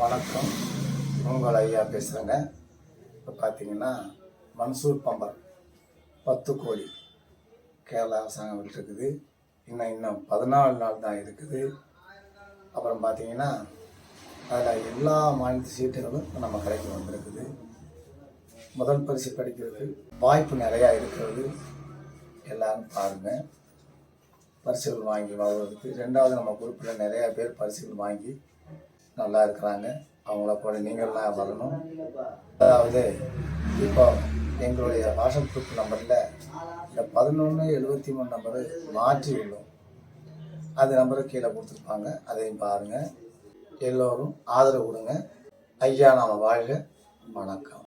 வணக்கம். உங்கள் ஐயா பேசுகிறேங்க இப்போ பார்த்தீங்கன்னா மன்சூர் பம்பர் பத்து கோடி கேரளா அரசாங்கம் விட்டுருக்குது இன்னும் இன்னும் பதினாலு நாள் தான் இருக்குது. அப்புறம் பார்த்தீங்கன்னா அதில் எல்லா மாநில சீட்டுகளும் நம்ம கடைக்கு வந்திருக்குது. முதல் பரிசு கிடைக்கிறது வாய்ப்பு நிறையா இருக்கிறது. எல்லாரும் பாருங்கள் பரிசுகள் வாங்கி வாழ்வதற்கு ரெண்டாவது நம்ம குரூப்பில் நிறையா பேர் பரிசுகள் வாங்கி நல்லா இருக்கிறாங்க அவங்கள கூட நீங்கள்லாம் வரணும். அதாவது இப்போ எங்களுடைய வாட்ஸ்அப் குரூப் நம்பரில் இந்த பதினொன்று எழுபத்தி மூணு நம்பரு மாற்றி உள்ளோம் அது நம்பரை கீழே கொடுத்துருப்பாங்க. அதையும் பாருங்கள் எல்லோரும் ஆதரவு கொடுங்க. ஐயா நாம வாழ்க. வணக்கம்.